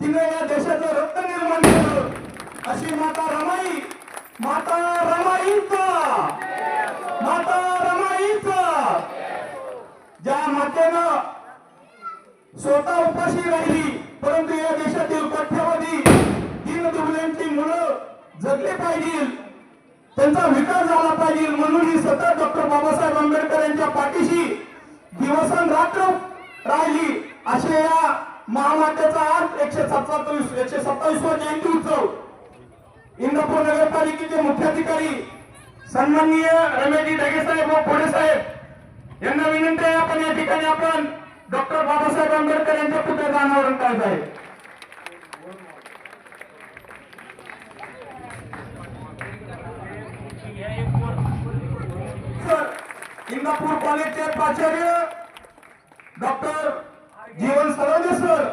तिने या देशाचं रक्त निर्माण केलं. अशी माता रमाई माता रमाईचा. माता रमाईचा. ज्या मातेनं स्वतः उपाशी राहिली परंतु या देशातील कोट्यावधी तीन दुबल्यांची मुलं जगले पाहिजे त्यांचा विकास झाला पाहिजे म्हणून ही सतत डॉक्टर बाबासाहेब आंबेडकर यांच्या पाठीशी दिवसन रात्र राहिली. असे या महामातेचा आज एकशे सत्तावीस एकशे सत्तावीसवा जयंती उत्सव. इंदापूर नगरपालिकेचे मुख्याधिकारी सन्माननीय रमेशजी ढगे साहेब व खोडे साहेब. यांना विनंती आहे आपण या ठिकाणी आपण डॉक्टर बाबासाहेब आंबेडकर यांच्या पुतळ्याचं अनावरण करायचं आहे. सर इंदापूर कॉलेजचे प्राचार्य डॉक्टर जीवन सरोदे सर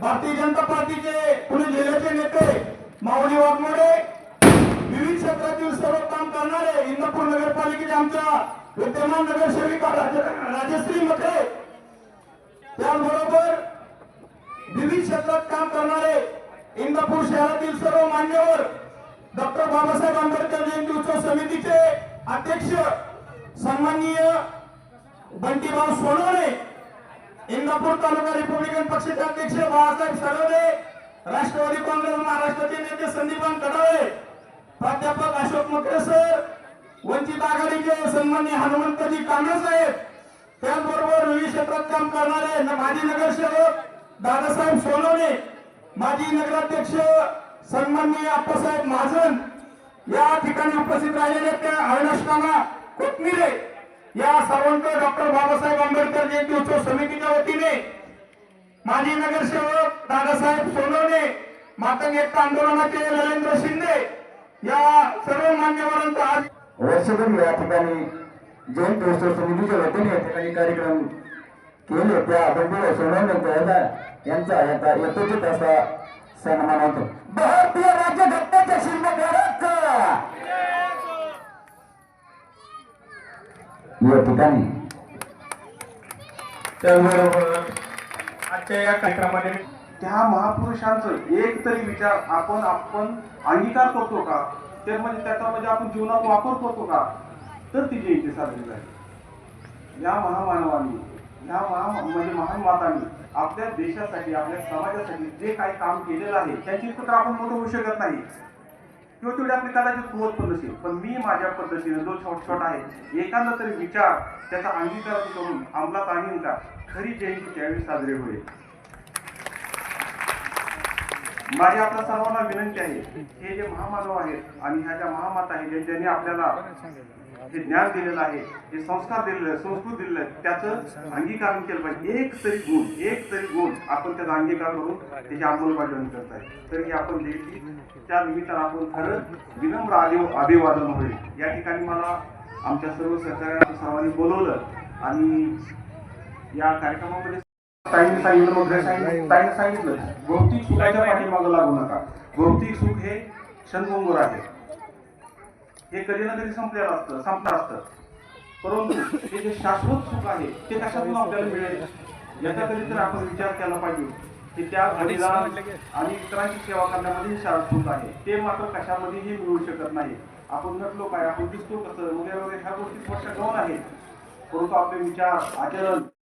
भारतीय जनता पार्टीचे पुणे जिल्ह्याचे नेते माऊली वाघमोडे विविध क्षेत्रातील सर्व काम करणारे इंदापूर नगरपालिकेचे आमच्या विद्यमान नगरसेविका राजश्री मथे त्याचबरोबर विविध क्षेत्रात काम करणारे इंदापूर शहरातील सर्व मान्यवर डॉक्टर बाबासाहेब आंबेडकर जयंती उत्सव समितीचे अध्यक्ष सन्माननीय बंटीभाऊ सोनवणे इंदापूर तालुका रिपब्लिकन पक्षाचे अध्यक्ष बाळासाहेब सरोदे राष्ट्रवादी काँग्रेस महाराष्ट्राचे नेते संदीपान कडाळे प्राध्यापक अशोक मकरे सर वंचित आघाडीचे सन्मान्य हनुमंतजी कांबळे साहेब त्याचबरोबर विविध क्षेत्रात काम करणारे न- माजी नगरसेवक दादासाहेब सोनवणे माजी नगराध्यक्ष सन्माननीय अप्पासाहेब महाजन या ठिकाणी उपस्थित राहिलेले त्या अविनाश कामा कोथमिरे. या सावंत डॉक्टर बाबासाहेब आंबेडकर जयंती उत्सव समितीच्या वतीने माजी नगरसेवक दादासाहेब सोनवणे मातंग एकता आंदोलनाचे नरेंद्र शिंदे या सर्व मान्यवरांचा आज वर्षभर या ठिकाणी जयंती उत्सव समितीच्या वतीने या ठिकाणी कार्यक्रम केले त्या बंडू यांचा यथोचित असा सन्मान होतो या ठिकाणी. आजच्या या कार्यक्रमामध्ये त्या महापुरुषांचं एक तरी विचार आपण आपण अंगीकार करतो का? ते म्हणजे त्याच्यामध्ये आपण जीवनात वापर करतो का? तर ती जयंती साजरी झाली या महामानवानी या महा म्हणजे महान मातांनी आपल्या देशासाठी आपल्या समाजासाठी जे काही काम केलेलं आहे त्यांची तर आपण मोठं होऊ शकत नाही. किंवा तेवढी आपली कदाचित होत पण नसेल पण मी माझ्या पद्धतीने जो छोट छोट आहे एखादा तरी विचार त्याचा अंगीकार करून अंमलात आणीन का खरी जयंती त्यावेळी साजरी होईल. माझी आपल्या सर्वांना विनंती आहे हे जे महामानव आहेत आणि ह्या ज्या महामाता आहेत ज्यांनी आपल्याला हे ज्ञान दिलेलं आहे जे संस्कार दिलेले संस्कृत दिलेलं आहे त्याचं अंगीकरण केलं पाहिजे. एक तरी गुण एक तरी गुण आपण त्याचा अंगीकार करून त्याची अंमलबजावणी करताय तर ही आपण जयंती त्या निमित्तानं आपण खरं विनम्र अभिव अभिवादन होईल. या ठिकाणी मला आमच्या सर्व सहकार्यानं सर्वांनी बोलवलं आणि या कार्यक्रमामध्ये ताईंनी सांगितलं मग ताईंनी ताईंनी सांगितलं. भौतिक सुखाच्या पाठीमागं लागू नका. भौतिक सुख हे क्षणभंगूर आहे. हे कधी ना कधी संपलेलं असतं संपणार असतं. परंतु हे जे शाश्वत सुख आहे ते कशातून आपल्याला मिळेल? याचा कधी तर आपण विचार केला पाहिजे. की त्या बलिदान आणि इतरांची सेवा करण्यामध्ये शाश्वत आहे. ते मात्र कशामध्येही मिळू शकत नाही. आपण नटलो काय? आपण दिसतो कसं? वगैरे वगैरे ह्या गोष्टी स्पष्ट गौण आहेत. परंतु आपले विचार आचरण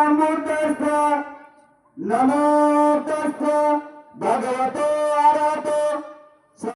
Namo Tassa, Namo Tassa, Bhagavato.